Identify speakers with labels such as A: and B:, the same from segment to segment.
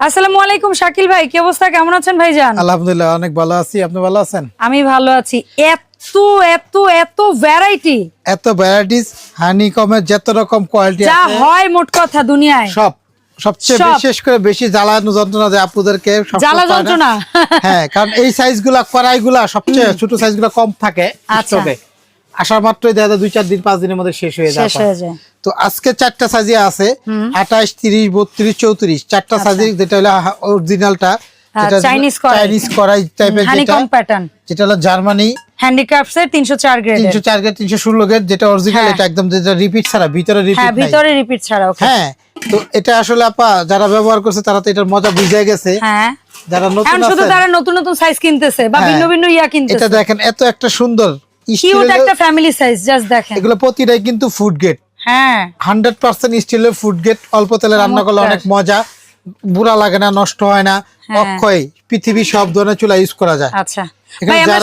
A: আসসালামু আলাইকুম শাকিল ভাই কি অবস্থা? কেমন আছেন ভাইজান?
B: আলহামদুলিল্লাহ অনেক ভালো আছি। আপনি ভালো আছেন?
A: আমি ভালো আছি। এত এত এত ভ্যারাইটি
B: এত ভ্যারাইটিস যত রকম কোয়ালিটি
A: যা হয় মোট কথা দুনিয়ায়।
B: সব সবচেয়ে বিশেষ করে বেশি জ্বালানো যন্ত্রণা দেয় আপুদেরকে
A: জ্বালা যন্ত্রণা?
B: হ্যাঁ কারণ এই সাইজগুলা কড়াই গুলা সবচেয়ে ছোট সাইজগুলা কম থাকে
A: আচ্ছা।
B: আসার মাত্রই দেখা যায় দুই চার দিন পাঁচ দিনের মধ্যে শেষ হয়ে যায় তো আজকে চারটা সাইজে আছে আঠাশ তিরিশ বত্রিশ চৌত্রিশ। চারটা সাইজে যেটা হলো অরিজিনালটা
A: আচ্ছা।
B: চাইনিজ টাইপের যেটা
A: হানিকম
B: যেটা হলো জার্মানি
A: হ্যান্ডিক্রাফটস এর 304 গ্রেড
B: তিনশো চার গেট তিনশো ষোলো যেটা অরিজিনাল
A: হ্যাঁ।
B: এটা একদম যেটা রিপিট ছাড়া ভিতরে
A: হ্যাঁ
B: রিপিট
A: ভিতরে রিপিট ছাড়া ওকে
B: হ্যাঁ তো এটা আসলে আপা যারা ব্যবহার করছে তারা তো এটার মজা বুঝে গেছে।
A: হ্যাঁ।
B: যারা নতুন
A: শুধু তারা নতুন নতুন সাইজ কিনতেছে বা
B: হ্যাঁ।
A: ভিন্ন ভিন্ন ইয়া
B: এটা
A: কিনতেছে
B: দেখেন এত একটা সুন্দর
A: কিউট একটা ফ্যামিলি সাইজ জাস্ট দেখেন।
B: এগুলো প্রতিটাই কিন্তু ফুড গেট
A: হ্যাঁ।
B: হান্ড্রেড পার্সেন্ট স্টিলের ফুড গেট অল্প তেলে রান্না করলে অনেক মজা। বুড়া লাগে না নষ্ট হয় না।
A: হ্যাঁ।
B: অক্ষয় পৃথিবীর সব ধরনের চুলা ইউজ করা যায়।
A: আচ্ছা। আমি
B: হ্যাঁ,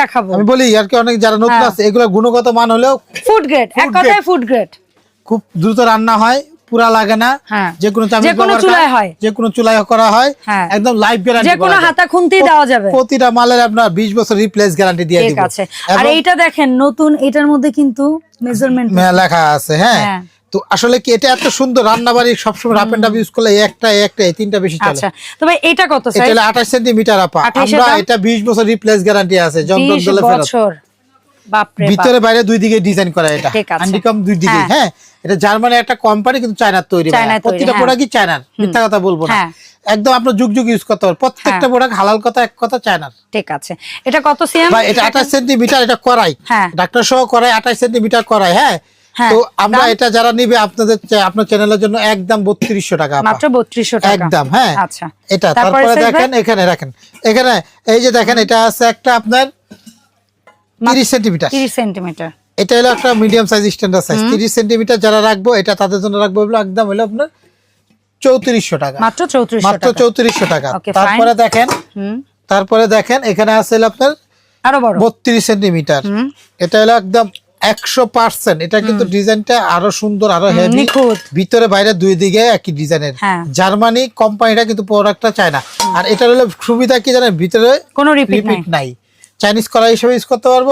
A: দেখাবো?
B: বলি আর কি অনেক যারা নতুন
A: হ্যাঁ।
B: আছে এগুলো গুণগত মান হলেও
A: ফুড গ্রেড এক কথায় ফুড গ্রেড
B: খুব দ্রুত রান্না হয়। পুরা লাগে না।
A: হ্যাঁ।
B: যে কোনো
A: যে কোনো চুলায় হয়।
B: যে কোনো চুলায় করা হয়।
A: হ্যাঁ।
B: একদম লাইভ গ্যারান্টি
A: যে কোনো হাতা খুন্তি দেওয়া যাবে।
B: প্রতিটা মালের আপনার 20 বছর রিপ্লেস গ্যারান্টি দিয়ে
A: ঠিক
B: দিব।
A: আছে। আর এইটা দেখেন নতুন এটার মধ্যে কিন্তু মেজারমেন্ট
B: লেখা আছে হ্যাঁ।
A: হ্যাঁ।
B: তো আসলে কি এটা এত সুন্দর রান্না বাড়ি সবসময় রাপ এন্ড ইউজ করলে একটা একটা এই তিনটা বেশি চলে।
A: আচ্ছা। তবে এটা কত
B: এটা
A: সাইজ
B: 28 সেন্টিমিটার আপা। আমরা এটা? 20 বছর রিপ্লেস গ্যারান্টি আছে
A: 20
B: দলে ফেরত।
A: বছর। বাপ রে বাপ
B: ভিতরে বাইরে দুই দিকে ডিজাইন করা এটা। হ্যান্ডিকম দুই দিকে।
A: হ্যাঁ।
B: হ্যাঁ এটা জার্মানি একটা কোম্পানি কিন্তু চায়নার তৈরি
A: হ্যাঁ।
B: প্রোডাক্টই চায়নার মিথ্যা কথা বলব না।
A: হ্যাঁ।
B: একদম আপনার যুগ যুগ ইউজ করতে পারবেন প্রত্যেকটা প্রোডাক্ট হালাল কথা এক কথা চায়নার
A: ঠিক আছে। এটা কত সিএম
B: ভাই এটা আঠাশ সেন্টিমিটার এটা করাই।
A: হ্যাঁ।
B: ডাক্তার সহ করাই আঠাশ সেন্টিমিটার করাই হ্যাঁ।
A: হ্যাঁ।
B: তো আমরা এটা যারা নিবে আপনাদের আপনার চ্যানেলের জন্য একদম বত্রিশশো টাকা আপা।
A: মাত্র 3200 টাকা।
B: একদম হ্যাঁ।
A: আচ্ছা।
B: এটা
A: তারপরে
B: দেখেন এখানে রাখেন। এখানে এই যে দেখেন এটা আছে একটা আপনার তিরিশ সেন্টিমিটার
A: 30 সেন্টিমিটার
B: এটা হলো একটা মিডিয়াম সাইজ স্ট্যান্ডার্ড সাইজ তিরিশ সেন্টিমিটার যারা রাখব এটা তাদের জন্য রাখব হলো একদম হলো আপনার চৌত্রিশশো টাকা।
A: মাত্র 3400
B: মাত্র
A: টাকা।
B: চৌত্রিশশো টাকা। তারপরে দেখেন
A: হুম।
B: তারপরে দেখেন এখানে আছে আপনার
A: আরও বড়।
B: বত্রিশ সেন্টিমিটার এটা হলো একদম একশো পার্সেন্ট এটা কিন্তু ডিজাইনটা আরও সুন্দর আরও হেভি। ভিতরে বাইরে দুই দিকে একই ডিজাইনের।
A: হ্যাঁ।
B: জার্মানি কোম্পানিটা কিন্তু প্রোডাক্টটা চায় না। আর এটা হলো সুবিধা কি জানেন? ভিতরে
A: কোনো রিপিট নাই।
B: চাইনিজ কড়াই হিসেবে ইউজ করতে পারব।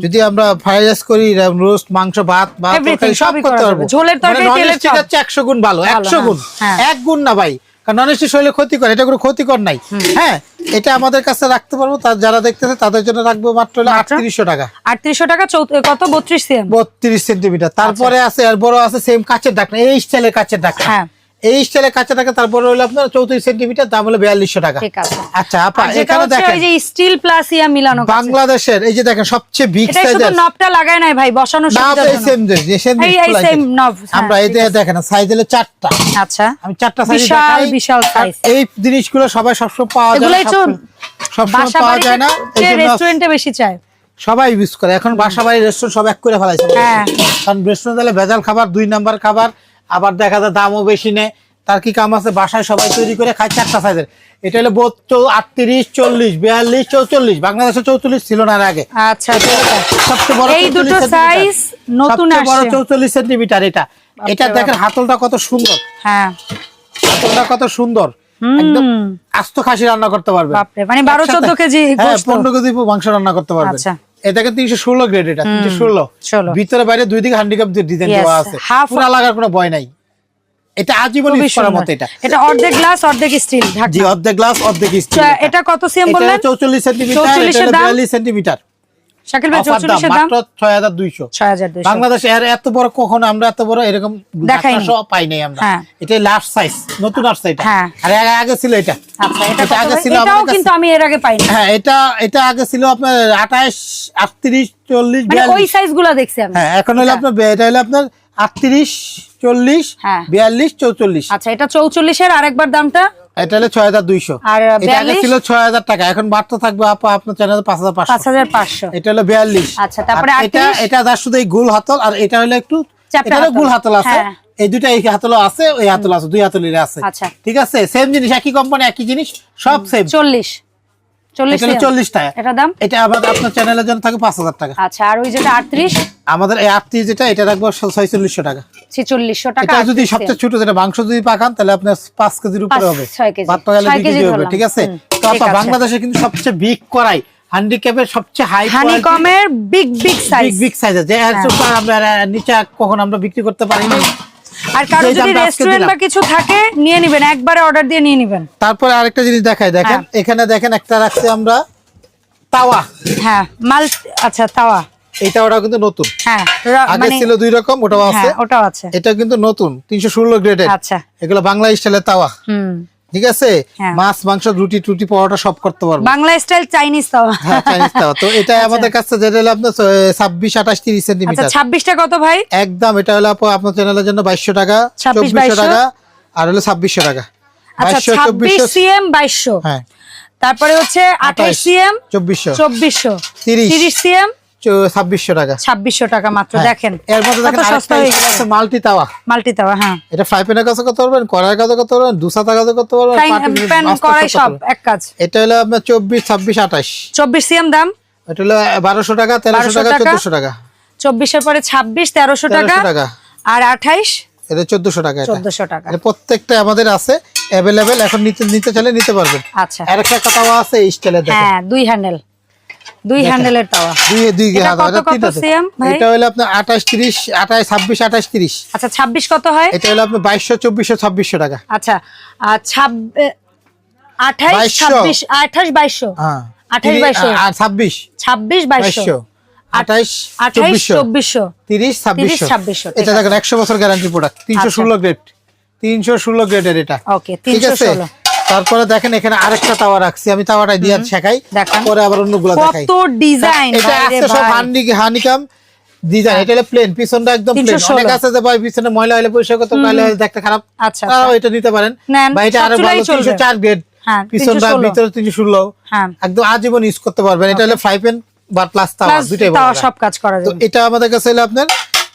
B: যদি আমরা ফ্রাইড রাইস করি রোস্ট মাংস ভাত বা তরকারি সব করতে পারব।
A: ঝোলের তরকারি,
B: মানে
A: তেলের
B: non-stick হচ্ছে একশো গুণ ভালো একশো
A: হ্যাঁ,
B: গুণ।
A: হ্যাঁ।
B: এক গুণ না ভাই কারণ ননস্টিক শরীরে ক্ষতি করে এটা কোনো ক্ষতিকর নাই। হ্যাঁ এটা আমাদের কাছে রাখতে পারব তার যারা দেখতেছে তাদের জন্য রাখব মাত্র হলো
A: মাত্র?
B: আটত্রিশশো টাকা।
A: 3800 টাকা চৌ- কত? 32 সিএম
B: বত্রিশ সেন্টিমিটার। তারপরে আছে আর বড় আছে সেম কাচের ঢাকনা এই স্টাইলের কাচের
A: হ্যাঁ।
B: এই স্টাইলের কাচের থাকে তারপরে হলো আপনার চৌত্রিশ সেন্টিমিটার দাম হলো বিয়াল্লিশশো টাকা।
A: ঠিক আছে।
B: আচ্ছা আপা এখানে দেখেন।
A: যে স্টিল প্লাস ইয়া মিলানো
B: বাংলাদেশের এই যে দেখেন সবচেয়ে বিগ সাইজের
A: নবটা লাগায় নাই ভাই বসানো
B: না এই সেম যে সেম
A: এই- এই same হ্যাঁ,
B: আমরা এই দেখেন সাইজ হলো চারটা।
A: আচ্ছা।
B: আমি চারটা সাইজ
A: বিশাল, বিশাল size।
B: এই জিনিসগুলো সবাই সবসময় পাওয়া যায়
A: এগুলোই তো
B: সবসময়- পাওয়া যায় না।
A: রেস্টুরেন্টে বেশি চায়।
B: সবাই ইউজ করে। এখন বাসা বাড়ি রেস্টুরেন্ট সব এক করে ফেলাইছে।
A: হ্যাঁ।
B: কারণ রেস্টুরেন্ট দিলে ভেজাল খাবার দুই নাম্বার খাবার আবার দেখা যায় দামও বেশি নেয়। তার কি কাম আছে? বাসায় সবাই তৈরি করে খায় চারটা সাইজের এটা হলো আটত্রিশ চল্লিশ বিয়াল্লিশ চৌচল্লিশ। বাংলাদেশে চৌচল্লিশ ছিল না আগে।
A: আচ্ছা
B: সবচেয়ে বড়
A: এই দুটো সাইজ নতুন
B: বড় চৌচল্লিশ সেন্টিমিটার এটা। এটা দেখেন হাতলটা কত সুন্দর।
A: হ্যাঁ।
B: হাতলটা কত সুন্দর। একদম আস্ত খাসি রান্না করতে পারবে।
A: মানে 12 14 কেজি
B: হ্যাঁ পনেরো কেজি মাংস রান্না করতে পারবে।
A: আচ্ছা।
B: তিনশো ষোলো গ্রেড এটা তিনশো ষোলো।
A: 16
B: ভিতরে বাইরে দুই দিকে হ্যান্ডিক্যাপ ডিজাইন দেওয়া আছে। পুরা লাগার কোনো ভয় নাই। এটা আজীবন
A: খুবই
B: ইউজ করার মতো এটা।
A: এটা অর্ধেক গ্লাস অর্ধেক স্টিল
B: জি
A: ঢাকনা
B: অর্ধেক গ্লাস অর্ধেক স্টিল
A: এটা। কত সিএম বললেন?
B: চৌচল্লিশ সেন্টিমিটার
A: 44 এর
B: সেন্টিমিটার
A: শাকিল ভাই 44 এর দাম?
B: মাত্র ছয় হাজার দুইশো।
A: 6200
B: বাংলাদেশে এর এত বড় কখনো আমরা এত বড় এরকম
A: দেখাইনি।
B: ঢাকনা পাই নাই আমরা। এটা লাস্ট সাইজ নতুন আসছে এটা। আর আগে ছিল এটা।
A: আচ্ছা এটা
B: এটা আগে ছিল
A: এটাও কিন্তু আমি এর আগে পাইনি।
B: হ্যাঁ এটা এটা আগে ছিল আপনার আঠাশ আটত্রিশ চল্লিশ
A: মানে ওই দেখছি আমি।
B: হ্যাঁ এখন হলো আপনার এটা হলো আপনার আটত্রিশ চল্লিশ
A: হ্যাঁ।
B: বিয়াল্লিশ চৌচল্লিশ।
A: আচ্ছা এটা 44 এর আরেকবার দামটা?
B: এটা হলো ছয় হাজার দুইশো।
A: আর
B: এটা আগে ছিল ছয় হাজার টাকা এখন বাড়তে থাকবে আপা আপনার চ্যানেল পাঁচ হাজার পাঁচশো।
A: 5500
B: এটা হলো বিয়াল্লিশ।
A: আচ্ছা, তারপরে
B: এটা এটা যার শুধু এই গোল হাতল আর এটা হলো একটু এটা হলো
A: হাতল।
B: গোল হাতল আছে।
A: হ্যাঁ।
B: এই দুটা এই হাতল আছে ওই হাতল আছে দুই হাতলের আছে।
A: আচ্ছা।
B: ঠিক আছে? সেম জিনিস একই কোম্পানি একই জিনিস সব সেম
A: 40 40
B: এটা চল্লিশ টাকা
A: এটা দাম?
B: এটা আবার আপনার চ্যানেলের জন্য থাকে পাঁচ হাজার টাকা।
A: আচ্ছা আর ওই যেটা 38
B: আমাদের এই আটটি যেটা এটা রাখব ছয়চল্লিশশো টাকা।
A: ছেচল্লিশশো টাকা
B: এটা যদি সবচেয়ে ছোট যেটা মাংস যদি পাকান তাহলে আপনার পাঁচ কেজির উপরে হবে। ভাত পাকালে দুই
A: কেজি
B: কেজি হবে ঠিক আছে? তো
A: ঠিক
B: আপা
A: আছে।
B: বাংলাদেশে কিন্তু সবচেয়ে বিগ করাই হ্যান্ডিক্যাপের সবচেয়ে high
A: big big size
B: big big সাইজের যে এর। সুপার আমরা নিচে কখন আমরা বিক্রি করতে পারি না।
A: আর
B: কারও
A: যদি রেস্টুরেন্ট বা কিছু থাকে নিয়ে নিবেন একবারে অর্ডার দিয়ে নিয়ে নিবেন।
B: তারপরে আরেকটা জিনিস দেখাই দেখেন
A: হ্যাঁ।
B: এখানে দেখেন একটা রাখছি আমরা তাওয়া।
A: হ্যাঁ মাল আচ্ছা তাওয়া।
B: এই তাওয়াটা কিন্তু নতুন।
A: হ্যাঁ
B: আগে
A: মানে
B: ছিল দুই রকম ওটাও আছে।
A: হ্যাঁ ওটাও আছে।
B: এটা কিন্তু নতুন তিনশো ষোলো গ্রেডের।
A: আচ্ছা।
B: এগুলো বাংলা স্টাইলের তাওয়া।
A: হুম।
B: ঠিক আছে?
A: হ্যাঁ।
B: মাছ মাংস রুটি টুটি পরোটা সব করতে পারব।
A: বাংলা স্টাইল চাইনিজ তাওয়া।
B: হ্যাঁ চাইনিজ তাওয়া। তো এটা আমাদের কাছে যেটা হলো আপনার ছাব্বিশ আঠাশ তিরিশ
A: আচ্ছা
B: সেন্টিমিটার
A: ছাব্বিশটা কত ভাই?
B: একদম এটা হলো আপনার চ্যানেলের জন্য বাইশশো টাকা
A: 26,
B: চব্বিশশো টাকা আর হলো ছাব্বিশশো টাকা।
A: আচ্ছা
B: বাইশশো
A: ছাব্বিশ
B: চব্বিশশো।
A: সিএম বাইশশো।
B: হ্যাঁ।
A: তারপরে হচ্ছে আঠাশ
B: আঠাশ,
A: সিএম
B: চব্বিশশো।
A: চব্বিশশো।
B: তিরিশ।
A: তিরিশ সিএম
B: চৌ- ছাব্বিশশো টাকা।
A: ছাব্বিশশো টাকা মাত্র। দেখেন।
B: এর মধ্যে দেখেন
A: সস্তা
B: আরেকটা স্টাইল
A: গেছে।
B: আছে মাল্টি তাওয়া।
A: মাল্টি তাওয়া হ্যাঁ।
B: এটা ফ্রাই প্যানের কাছে করতে পারবেন কড়াইয়ের কাছে করতে পারবেন দুসাতা কাছে করতে পারবেন
A: ফ্রাইং
B: পাটির
A: প্যান
B: আস্তে
A: কড়াই সব এক কাজ।
B: এটা হলো আপনার চব্বিশ ছাব্বিশ আঠাশ।
A: চব্বিশ সিএম দাম?
B: এটা হলো বারোশো টাকা তেরোশো টাকা
A: টাকা।
B: চোদ্দশো টাকা।
A: চব্বিশের পরে ছাব্বিশ তেরোশো টাকা।
B: তেরোশো টাকা।
A: আর আঠাইশ
B: এটা চোদ্দশো টাকা
A: চোদ্দশো টাকা।
B: প্রত্যেকটা আমাদের আছে অ্যাভেলেবেল এখন নিতে নিতে চাইলে নিতে পারবেন।
A: আচ্ছা।
B: আর একটা তাওয়া আছে স্টাইলের
A: হ্যাঁ দুই হ্যান্ডেল দুই হ্যান্ডেলের তাওয়া
B: দুই দুই
A: এটা
B: এটা
A: কত
B: তিনটা
A: ভাই?
B: এটা হলো আপনার আঠাশ তিরিশ আঠাশ ছাব্বিশ আঠাশ তিরিশ
A: আচ্ছা ছাব্বিশ কত হয়?
B: এটা হলো আপনার বাইশশো চব্বিশশো ছাব্বিশশো টাকা।
A: আচ্ছা আর ছাব্বিশ আঠাইশ
B: 2200
A: আঠাশ বাইশশো।
B: হ্যাঁ।
A: আঠাশ
B: তিরিশ-
A: বাইশশো।
B: আর ছাব্বিশ।
A: ছাব্বিশ বাইশশো।
B: বাইশশো। আঠাশ
A: আঠাইশ
B: চব্বিশশো।
A: চব্বিশশো।
B: তিরিশ ছাব্বিশশো।
A: ছাব্বিশশো, ঠিক
B: এটা দেখেন একশো বছর গ্যারান্টি প্রোডাক্ট তিনশো
A: আচ্ছা।
B: ষোলো গ্রেড তিনশো ষোলো গ্রেডের এটা। ঠিক আছে? তারপরে দেখেন এখানে আরেকটা তাওয়া রাখছি। আমি তাওয়াটা দিয়ে শেখাই।
A: দেখান।
B: পরে আবার অন্যগুলো দেখাই।
A: কত ডিজাইন
B: এটা আছে সব হান্ডি হানিকাম ডিজাইন এটা হলো প্লেন পিছনটা একদম প্লেন অনেক আছে যে ভাই পিছনে ময়লা হলে পরিষ্কার করতে পারলে দেখতে খারাপ।
A: আচ্ছা,
B: তারাও এটা নিতে পারেন। বা এটা
A: আরও
B: ভালো
A: চলবে।
B: তিনশো চার গ্রেড
A: হ্যাঁ,
B: পিছনটা ভিতরে তিনশো ষোলো।
A: হ্যাঁ।
B: একদম আজীবন ইউজ করতে পারবেন। এটা হলো ফ্রাই প্যান বা প্লাস তাওয়া দুটাই
A: তাওয়া সব কাজ করা
B: তো এটা আমাদের কাছে হলো আপনার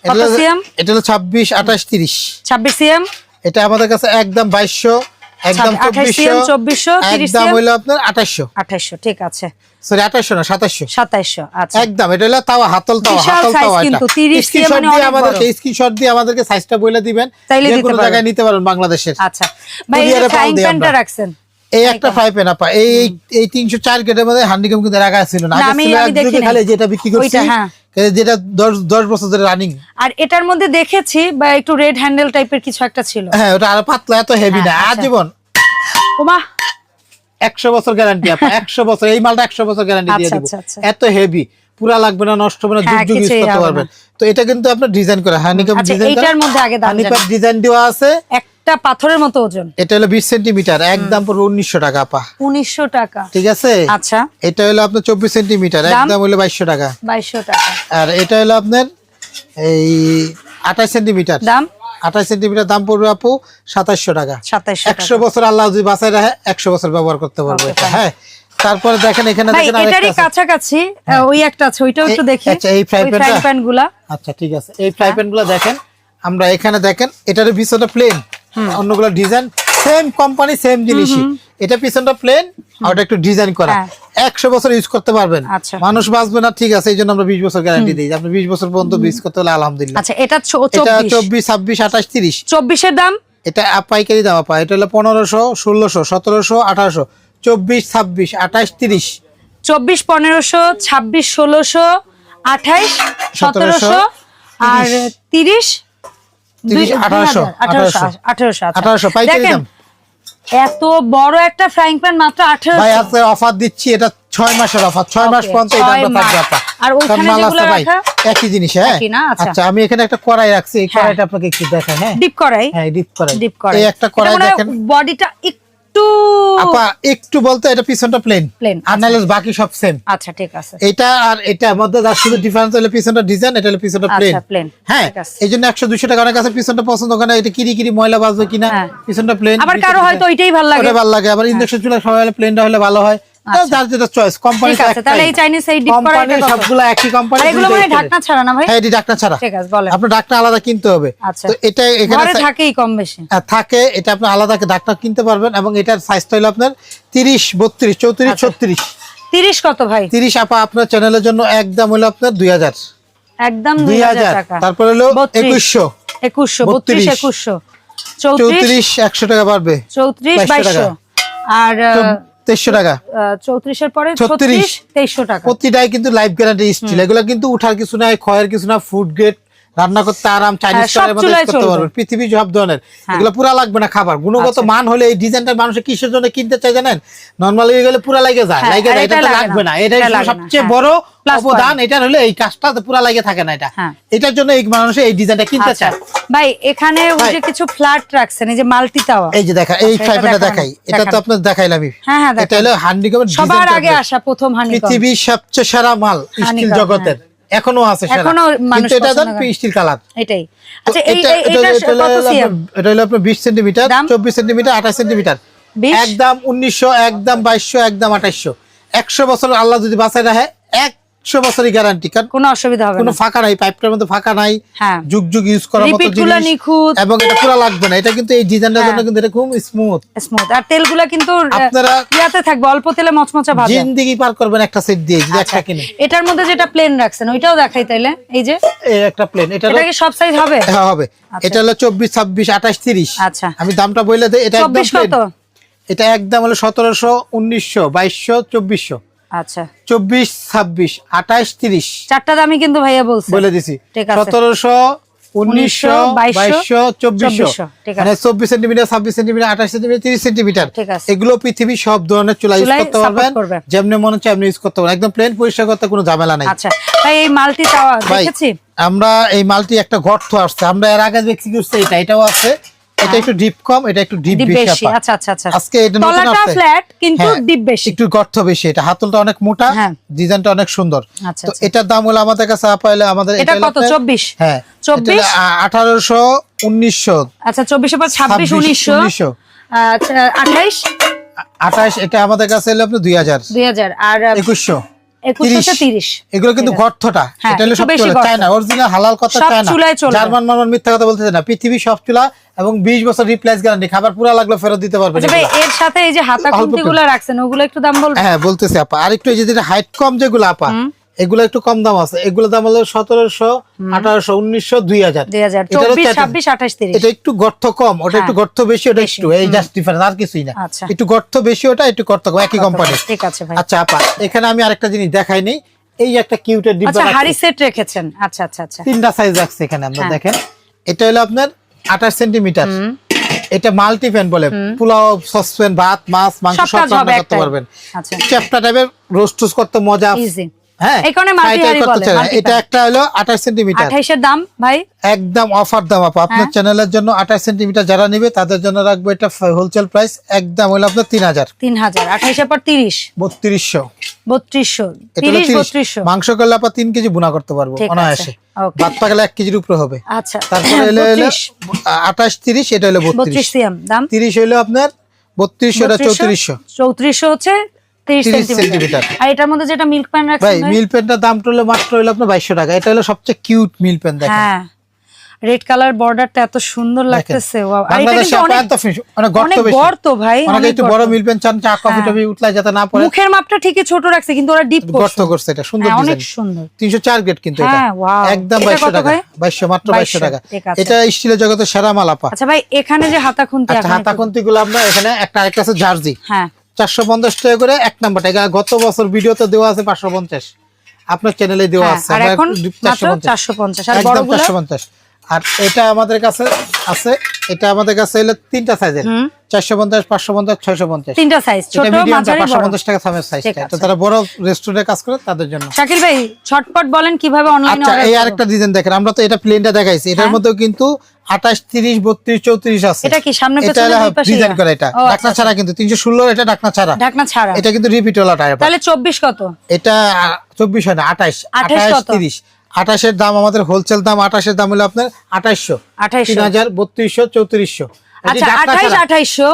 B: এটা হলো-
A: CM?
B: এটা হলো ছাব্বিশ আঠাশ তিরিশ।
A: ছাব্বিশ সিএম
B: এটা আমাদের কাছে একদম বাইশশো একদম
A: ছাব্বিশ- আঠাশ
B: চব্বিশশো
A: CM, 2400,
B: একদম হলো আপনার আঠাশশো
A: আঠাইশশো ঠিক আছে।
B: সরি আঠাশশো না সাতাশশো
A: সাতাইশশো আচ্ছা।
B: একদম এটা হলো তাওয়া হাতল তাওয়া হাতল
A: size
B: তাওয়া
A: কিন্তু, 30
B: স্ক্রিনশট
A: মানে অনেক
B: আমাদেরকে স্ক্রিনশট দিয়ে আমাদেরকে সাইজটা বলে দিবেন। যে কোনো জায়গায় নিতে পারবেন বাংলাদেশের।
A: আচ্ছা। ভাই এই ফ্রাইং প্যানটা রাখছেন।
B: এই একটা ফ্রাই প্যান আপা এই তিনশো চার গেটের মধ্যে হান্ডিকম কিন্তু রাখা ছিল না। আগে ছিল। খালি যেটা বিক্রি করছি
A: হ্যাঁ।
B: যেটা বছর ধরে রানিং
A: আর এটার মধ্যে দেখেছি বা একটু রেড হ্যান্ডেল টাইপের কিছু একটা ছিল।
B: হ্যাঁ ওটা আরও পাতলা এত হেভি না।
A: হ্যাঁ, আচ্ছা।
B: আজীবন
A: ওমা।
B: একশো বছর গ্যারান্টি আপা একশো বছর এই মালটা একশো বছর গ্যারান্টি দিয়ে
A: আচ্ছা,
B: দিব।
A: আচ্ছা, আচ্ছা।
B: এত হেভি পুরা লাগবে না নষ্ট হবে না যুগ
A: হ্যাঁ,
B: যুগ ইউজ করতে পারবেন। তো এটা কিন্তু আপনার ডিজাইন করা
A: আচ্ছা
B: ডিজাইন
A: এইটার মধ্যে আগে দাম
B: ডিজাইন দেওয়া আছে।
A: একটা পাথরের মতো ওজন।
B: এটা হলো বিশ সেন্টিমিটার। একদম পড়বে উনিশশো টাকা আপা।
A: উনিশশো টাকা।
B: ঠিক আছে?
A: আচ্ছা।
B: এটা হলো আপনার চব্বিশ সেন্টিমিটার একদম হলো বাইশশো টাকা।
A: বাইশশো টাকা।
B: আর এটা হলো আপনার এই আঠাশ সেন্টিমিটার।
A: দাম?
B: আঠাশ সেন্টিমিটার দাম পড়বে আপু সাতাশশো টাকা।
A: সাতাইশশো
B: একশো বছর আল্লাহ যদি বাঁচায় রাখে একশো বছর ব্যবহার করতে পারব এটা হ্যাঁ। তারপরে দেখেন এখানে দেখেন
A: এটারই কাছাকাছি ওই একটা আছে ওইটাও একটু দেখি।
B: আচ্ছা, এই fry pan
A: প্যানগুলা
B: আচ্ছা ঠিক আছে। এই ফ্রাই প্যানগুলো দেখেন আমরা এখানে দেখেন এটার পিছনটা প্লেন অন্যগুলো ডিজাইন সেম কোম্পানি সেম জিনিসই। এটা পিছনটা প্লেন আর ওটা একটু ডিজাইন করা।
A: হ্যাঁ।
B: একশো বছর ইউজ করতে পারবেন।
A: আচ্ছা।
B: মানুষ বাঁচবে না ঠিক আছে এই জন্য আমরা বিশ বছর গ্যারান্টি দিই। আপনি বিশ বছর পর্যন্ত ইউজ করতে হলে আলহামদুলিল্লাহ।
A: আচ্ছা এটা
B: এটা
A: চব্বিশ
B: ছাব্বিশ আঠাশ তিরিশ।
A: চব্বিশের দাম?
B: এটা পাইকারি দাম আপা। এটা হলো পনেরোশো ষোলোশো সতেরোশো আঠারোশো। চব্বিশ ছাব্বিশ আঠাশ তিরিশ।
A: চব্বিশ পনেরোশো ছাব্বিশ ষোলোশো আঠাইশ সতেরোশো আর তিরিশ? এত বড় একটা ফ্রাইং প্যান মাত্র
B: ভাই অফার দিচ্ছি এটা ছয় মাসের অফার ছয় মাস পর্যন্ত
A: আর
B: ভাই একই জিনিস হ্যাঁ?
A: আচ্ছা।
B: আচ্ছা আমি এখানে একটা কড়াই রাখছি এই
A: হ্যাঁ।
B: কড়াইটা আপনাকে একটু দেখাই হ্যাঁ?
A: ডিপ
B: হ্যাঁ কড়াই।
A: ডিপ
B: এই একটা কড়াই দেখেন।
A: বডিটা একটু
B: আপা একটু বলতে এটা পিছনটা প্লেন
A: প্লেন
B: আর নাহলে বাকি সব সেম
A: আচ্ছা ঠিক আছে।
B: এটা আর এটা মধ্যে যার শুধু ডিফারেন্স হলো পিছনটা ডিজাইন এটা হলো পিছনটা প্লেন
A: আচ্ছা, plain।
B: হ্যাঁ
A: ঠিক আছে।
B: এই জন্য একশো দুশো টাকা অনেক আছে পিছনটা পছন্দ করে না এটা কিরি কিরি ময়লা বাজবে কিনা
A: হ্যাঁ।
B: পিছনটা প্লেন
A: আবার কারও হয়তো ওইটাই ভালো লাগে।
B: ভালো লাগে। আবার ইন্ডাকশন চুলা সবাই হলে প্লেনটা হলে ভালো হয়। যার যেটা চয়েস কোম্পানি
A: আচ্ছা। ঠিক আছে তাহলে এই চাইনিজ এই ডিপ করা
B: কোম্পানি সবগুলো একই কোম্পানি
A: এগুলো মানে ঢাকনা ছাড়া না ভাই?
B: হ্যাঁ এটি ঢাকনা ছাড়া।
A: ঠিক আছে বলেন।
B: আপনার ঢাকনা আলাদা কিনতে হবে।
A: আচ্ছা।
B: তো এটা এখানে
A: থাকেই কম বেশি।
B: থাকে এটা আপনি আলাদা ঢাকনা কিনতে পারবেন এবং এটার সাইজটা হলো আপনার তিরিশ বত্রিশ চৌত্রিশ
A: আচ্ছা। কত ভাই?
B: তিরিশ আপা আপনার চ্যানেলের জন্য একদম হলো আপনার দুই হাজার।
A: একদম
B: দুই
A: দুই
B: হাজার
A: হাজার। টাকা।
B: তারপর হলো
A: বত্রিশ।
B: একুশশো।
A: একুশশো বত্রিশ
B: বত্রিশ।
A: একুশশো। চৌত্রিশ?
B: চৌত্রিশ একশো টাকা বাড়বে।
A: আর
B: তেইশশো টাকা।
A: চৌত্রিশের পরে
B: ছত্রিশ।
A: তেইশশো টাকা।
B: প্রতিটাই কিন্তু লাইফ গ্যারান্টি স্টিল এগুলো কিন্তু উঠার কিছু নাই ক্ষয়ের কিছু না ফুড গ্রেড রান্না করতে আরাম চাইনিজ
A: হ্যাঁ,
B: মধ্যে করতে। পারবেন পৃথিবী সব ধরনের।
A: হ্যাঁ।
B: এগুলো পুরা লাগবে না খাবার। গুণগত
A: আচ্ছা।
B: মান হলে এই ডিজাইনটা মানুষের কিসের জন্য কিনতে চাই জানেন? নর্মালি গেলে পুরা লাগে যায়।
A: হ্যাঁ,
B: লাগে যায়
A: এটা
B: এটা লাগবে
A: না।
B: এটা
A: এটা
B: সবচেয়ে। বড় অবদান। এটার হলে এই কাজটা পুরা লাগে থাকে না এটা। এটার জন্য এই মানুষ এই ডিজাইনটা কিনতে
A: আচ্ছা।
B: চায়।
A: ভাই এখানে ওই যে কিছু ফ্ল্যাট রাখছেন এই যে মাল্টি টাওয়া
B: এই যে দেখা এই
A: আচ্ছা, এটা
B: ফ্রাইপ্যানটা
A: দেখানো,
B: দেখাই। এটা তো। আপনার দেখাইলাম
A: হ্যাঁ, হ্যাঁ,
B: এটা হলো হান্ডিকমের
A: সবার আগে আসা প্রথম হানি
B: পৃথিবীর সবচেয়ে সেরা মাল স্টিল জগতের। এখনও আছে
A: এখনও
B: কিন্তু এটা
A: দাম।
B: স্টিল কালার
A: এটাই আচ্ছা এই
B: এটা-
A: কত সিএম
B: এটা হলো আপনার বিশ সেন্টিমিটার
A: দাম?
B: চব্বিশ সেন্টিমিটার আঠাশ সেন্টিমিটার
A: 20?
B: একদম উনিশশো একদম 2200 একদম 2800 100 বছর আল্লাহ যদি বাঁচায় রাখে একশো বছরই গ্যারান্টি কারণ
A: কোনো অসুবিধা হবে
B: কোনো ফাঁকা নাই পাইপটার মধ্যে ফাঁকা নাই
A: হ্যাঁ।
B: যুগ যুগ ইউজ করার মতো জিনিস এবং এটা পুরো লাগবে না। এটা কিন্তু এই ডিজাইনটার জন্য
A: হ্যাঁ।
B: কিন্তু এটা খুব স্মুথ
A: স্মুথ আর তেলগুলা কিন্তু
B: আপনারা-
A: ইয়াতে থাকবে অল্প তেলে মচমচা ভাজা।
B: জিন্দিগি পার করবেন একটা সেট দিয়ে যদি
A: আচ্ছা।
B: একটা কিনে।
A: এটার মধ্যে যেটা প্লেন রাখছেন ওইটাও দেখাই তাইলে এই যে।
B: এই একটা প্লেন এটা
A: কি সব সাইজ হবে?
B: হ্যাঁ হবে। এটা হলো চব্বিশ ছাব্বিশ আঠাশ তিরিশ।
A: আচ্ছা।
B: আমি দামটা বলে দেই এটা একদম
A: 24।
B: এটা একদম হলো সতেরোশো উনিশশো বাইশশো চব্বিশশো।
A: আচ্ছা।
B: চব্বিশ ছাব্বিশ আঠাশ তিরিশ।
A: চারটা দামই কিন্তু ভাইয়া বলছে।
B: বলে দিছি। সতেরোশো উনিশশো বাইশশো চব্বিশশো।
A: 2400 ঠিক আছে।
B: মানে চব্বিশ সেন্টিমিটার ছাব্বিশ সেন্টিমিটার আঠাশ সেন্টিমিটার তিরিশ সেন্টিমিটার। এগুলো পৃথিবীর সব ধরনের চুলা ইউজ করতে পারবেন। যেমনি মনে হচ্ছে আপনি ইউজ করতে পারবেন। একদম প্লেন পরিষ্কার করতে কোনো ঝামেলা নাই।
A: আচ্ছা। ভাই এই মাল্টি দেখেছি?
B: আমরা এই মালটি একটা গর্ত আসছে। আমরা এর আগে দেখছি করছে এটা এটাও আছে। এটা একটু ডিপ কম এটা একটু ডিপ বেশি
A: আচ্ছা আচ্ছা আচ্ছা
B: আজকে এটা নতুন আসছে।
A: ফ্ল্যাট কিন্তু
B: হ্যাঁ,
A: ডিপ বেশি
B: একটু গর্ত বেশি এটা হাতলটা অনেক মোটা
A: হ্যাঁ।
B: ডিজাইনটা অনেক সুন্দর
A: আচ্ছা,
B: তো
A: আচ্ছা।
B: এটার দাম হলো আমাদের কাছে পাইলে আমাদের
A: এটা কত? 24?
B: হ্যাঁ
A: 24?
B: আঠারোশো উনিশশো
A: আচ্ছা চব্বিশের পর ছাব্বিশ উনিশশো
B: উনিশশো
A: আচ্ছা আঠাইশ
B: আঠাশ এটা আমাদের কাছে হলো আপনার দুই হাজার
A: আর
B: একুশশো
A: একুশশো তিরিশ
B: এগুলো কিন্তু গর্থটা
A: হ্যাঁ,
B: এটা হলো সব
A: বেশি
B: চলে। চায় না অরিজিনাল হালাল কথা জার্মান মারমান মিথ্যা কথা বলতেছে না। পৃথিবী সব চুলা এবং বিশ বছর রিপ্লেস গ্যারান্টি খাবার পুরা লাগল ফেরত দিতে পারবে
A: আচ্ছা ভাই এর সাথে এই যে হাতা রাখছেন ওগুলো একটু দাম বলবেন।
B: হ্যাঁ বলতেছি আপা। আর একটু এই যে হাইট কম যেগুলো আপা এগুলো একটু কম দাম আছে। এগুলো দাম হলো সতেরোশো আঠারোশো উনিশশো দুই হাজার। এটা একটু গর্ত কম ওটা একটু
A: হ্যাঁ।
B: গর্ত বেশি ওটা একটু এই জাস্ট ডিফারেন্স আর কিছুই না।
A: আচ্ছা।
B: একটু গর্ত বেশি ওটা একটু গর্ত কম একই কোম্পানি
A: ঠিক আছে
B: আচ্ছা আপা এখানে আমি আরেকটা জিনিস দেখাই দেখাইনি এই একটা কিউটের ডিব্বা
A: আচ্ছা। হাড়ি সেট রেখেছেন। আচ্ছা আচ্ছা আচ্ছা।
B: তিনটা সাইজ রাখছে এখানে আমরা
A: হ্যাঁ।
B: দেখেন। এটা হলো আপনার আঠাশ সেন্টিমিটার এটা মাল্টি প্যান বলে পোলাও সসপ্যান ভাত মাছ মাংস
A: সব
B: রান্না করতে পারবেন।
A: আচ্ছা।
B: চ্যাপটা টাইপের রোস্ট করতে মজা।
A: ইজি
B: হ্যাঁ
A: এই কারণে বলে,
B: এটা একটা হলো
A: দাম ভাই?
B: একদম অফার দাম আপা। আপনার
A: হ্যাঁ।
B: চ্যানেলের জন্য যারা নিবে তাদের জন্য রাখব এটা হোলসেল প্রাইস একদম হলো আপনার
A: পর তিরিশ। তিরিশ
B: তিরিশ। মাংস করলে আপা তিন কেজি বুনা করতে পারব অনায়াসে. ভাত পাকালে এক কেজির উপরে হবে।
A: আচ্ছা।
B: তারপরে হলো আঠাশ তিরিশ এটা হলো
A: বত্রিশ। সিএম দাম?
B: তিরিশ হলো আপনার বত্রিশশো এটা চৌত্রিশশো।
A: চৌত্রিশশো হচ্ছে তিরিশ
B: 30
A: সেন্টিমিটার।
B: সেন্টিমিটার।
A: আর এটার মধ্যে যেটা মিল্ক প্যান রাখছেন ভাই?
B: মিল পেনটার দাম হলো মাত্র হলো আপনার বাইশশো টাকা। এটা হলো সবচেয়ে কিউট মিল পেন দেখেন।
A: হ্যাঁ। রেড কালার বর্ডারটা এত সুন্দর। লাগতেছে। অনেক
B: গর্ত
A: ভাই
B: অনেক একটু বড় চান চা কফি
A: হ্যাঁ।
B: টফি যাতে না পড়ে।
A: মুখের মাপটা ঠিকই ছোট রাখছে কিন্তু ওরা ডিপ
B: গর্ত করছে এটা সুন্দর
A: হ্যাঁ, অনেক সুন্দর।
B: তিনশো চার গ্রেড কিন্তু এটা।
A: হ্যাঁ,
B: একদম টাকা। মাত্র বাইশশো
A: 2200
B: টাকা। এটা স্টিলের জগতের সেরা মাল আপা
A: আচ্ছা ভাই এখানে যে হাতা খুন্তি
B: আচ্ছা হাতা খুন্তি গুলো আমরা এখানে একটা আরেকটা আছে জার্জি
A: হ্যাঁ।
B: চারশো পঞ্চাশ টাকা করে এক নাম্বারটা। টাকা গত বছর ভিডিওতে দেওয়া আছে পাঁচশো পঞ্চাশ। আপনার চ্যানেলে দেওয়া
A: হ্যাঁ,
B: আছে।
A: চারশো
B: আমরা
A: এখন
B: একটু
A: মাত্র
B: 450
A: 450 আর
B: একদম চারশো পঞ্চাশ। আর এটা আমাদের কাছে আছে এটা আমাদের কাছে হলো তিনটা সাইজের চারশো পঞ্চাশ পাঁচশো পঞ্চাশ ছয়শো পঞ্চাশ।
A: তিনটা সাইজ
B: পাঁচশো পঞ্চাশ টাকা সামের সাইজটা
A: ঠিক
B: তারা বড় রেস্টুরেন্টে কাজ করে তাদের জন্য।
A: শাকিল ভাই ছটপট বলেন কীভাবে অনলাইনে
B: আচ্ছা এই আরেকটা ডিজাইন দেখেন। আমরা তো এটা প্লেনটা দেখাইছি। এটার
A: হ্যাঁ।
B: মধ্যেও কিন্তু আঠাশ তিরিশ বত্রিশ চৌত্রিশ আছে।
A: এটা কি সামনে
B: এটা
A: পেছনে দুই
B: ডিজাইন করা এটা।
A: ও,
B: ডাকনা ছাড়া কিন্তু তিনশো ষোলো এটা ডাকনা ছাড়া।
A: ঢাকনা ছাড়া।
B: এটা কিন্তু রিপিট ওলা টায়ার
A: তাহলে চব্বিশ কত?
B: এটা চব্বিশ হয় না আঠাশ আঠাশ তিরিশ। আঠাশের দাম আমাদের হোলসেল দাম আঠাশের দাম হলো আপনার আঠাশশো
A: 2800
B: তিন হাজার বত্রিশশো চৌত্রিশশো।
A: আচ্ছা আঠাইশ আঠাইশশো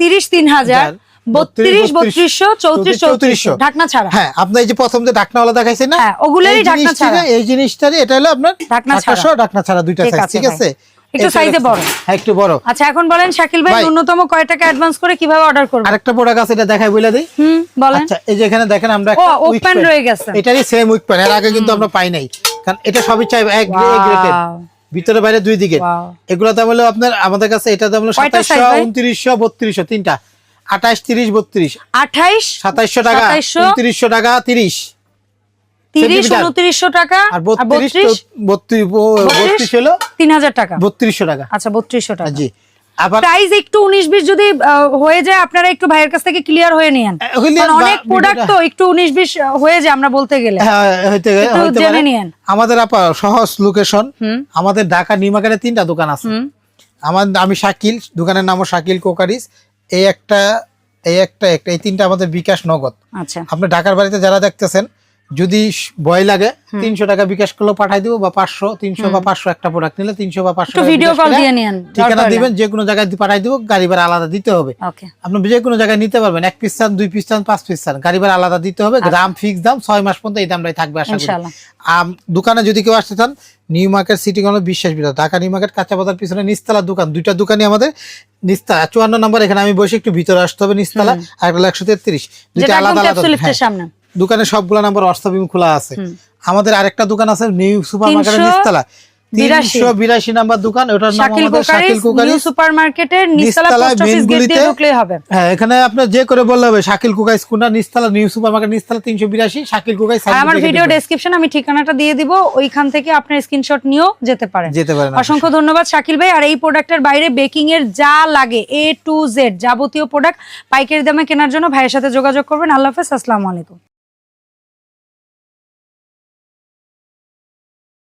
A: তিরিশ তিন হাজার বত্রিশ বত্রিশশো চৌত্রিশ চৌত্রিশশো। ঢাকনা ছাড়া।
B: হ্যাঁ আপনি এই যে প্রথম যে ডাকনাওয়ালা দেখাইছে না
A: ওগুলোই ওগুলোরই ঢাকনা ছাড়া।
B: এই জিনিসটারই এটা হলো আপনার
A: ঢাকনা ছাড়া।
B: ঢাকনা ছাড়া দুইটা
A: ঠিক। আছে? একটু সাইজে বড়।
B: হ্যাঁ একটু বড়।
A: আচ্ছা এখন বলেন শাকিল ভাই
B: ভাই।
A: ন্যূনতম কয় টাকা অ্যাডভান্স করে কীভাবে অর্ডার করবেন
B: আরেকটা প্রোডাক্ট আছে এটা দেখাই বলে দিই।
A: হুম বলেন।
B: আচ্ছা এই যে এখানে দেখেন আমরা একটা
A: oak
B: wick
A: pan
B: pan-
A: রয়ে গেছে।
B: এটারই সেম উইক এর আগে কিন্তু আমরা পাই নাই। কারণ এটা সবই চাই এক গ্রেডের ভিতরে বাইরে দুই দিকে এগুলো দাম হলো আপনার আমাদের কাছে এটা দাম হলো তিনটা। আঠাশ তিরিশ বত্রিশ।
A: আঠাইশ
B: সাতাইশশো টাকা
A: 2700,
B: উনত্রিশশো টাকা তিরিশ।
A: তিরিশ
B: সেন্টিমিটার।
A: উনত্রিশশো টাকা
B: আর বত্রিশ বত্রিশ বত্রিশ। হলো
A: তিন হাজার টাকা।
B: বত্রিশশো টাকা।
A: আচ্ছা বত্রিশশো টাকা।
B: জি। আবার
A: প্রাইস একটু উনিশ বিশ যদি হয়ে যায় আপনারা একটু ভাইয়ের কাছ থেকে ক্লিয়ার হয়ে
B: বা-
A: অনেক প্রোডাক্ট তো একটু উনিশ বিশ হয়ে যায় আমরা বলতে গেলে।
B: হ্যাঁ, হইতে
A: একটু জেনে
B: পারে। আমাদের আপা সহজ লোকেশন। আমাদের ঢাকা নিমাকারে তিনটা দোকান আছে। আমার আমি শাকিল দোকানের নামও শাকিল কোকারিস। এই একটা এই একটা একটা এই তিনটা আমাদের বিকাশ নগদ।
A: আচ্ছা।
B: আপনি ঢাকার বাড়িতে যারা দেখতেছেন যদি ভয় লাগে তিনশো টাকা বিকাশ করলে পাঠাই দিব বা পাঁচশো তিনশো বা পাঁচশো একটা প্রোডাক্ট নিলে তিনশো বা পাঁচশো
A: ভিডিও কল দিয়ে নিয়েন
B: ঠিকানা দিবেন যে কোনো জায়গায় পাঠাই দিব গাড়ি ভাড়া আলাদা দিতে হবে। আপনি যে কোনো জায়গায় নিতে পারবেন এক পিস চান দুই পিস চান পাঁচ পিস চান গাড়ি ভাড়া আলাদা দিতে হবে দাম ফিক্স দাম ছয় মাস পর্যন্ত এই দামটাই থাকবে আশা করি। দোকানে যদি কেউ আসতে চান নিউ মার্কেট সিটি কর্নার বিশ্বাস বিরাট ঢাকা নিউ মার্কেট কাঁচা বাজার পিছনে নিস্তালা দোকান দুইটা দোকানই আমাদের নিস্তালা চুয়ান্ন নম্বর এখানে আমি বসে একটু ভিতরে আসতে হবে নিস্তালা আর একশো তেত্রিশ দুইটা আলাদা আলাদা দোকানে সবগুলো নাম্বার হোয়াটসঅ্যাপ খোলা আছে। আমাদের আরেকটা দোকান আছে নিউ সুপার মার্কেটের
A: বিরাশি।
B: তিনশো বিরাশি নাম্বার দোকান ওটার নাম
A: শাকিল
B: কুকারি
A: নিউ সুপারমার্কেটের নিচতলা
B: নিচতলা
A: হবে।
B: হ্যাঁ এখানে আপনার যে করে বললে হবে শাকিল কুকাইস কোনটা নিস্তালা নিউ সুপার মার্কেট নিস্তালা তিনশো বিরাশি শাকিল কুকাইস
A: আর আমার ভিডিও ডেসক্রিপশন আমি ঠিকানাটা দিয়ে দিব ওইখান থেকে আপনার স্ক্রিনশট নিয়েও যেতে পারেন।
B: যেতে পারেন
A: অসংখ্য ধন্যবাদ শাকিল ভাই আর এই প্রোডাক্টের বাইরে বেকিং এর যা লাগে এ টু জেড যাবতীয় প্রোডাক্ট পাইকারি দামে কেনার জন্য ভাইয়ের সাথে যোগাযোগ করবেন। আল্লাহ হাফেজ আসসালামু আলাইকুম।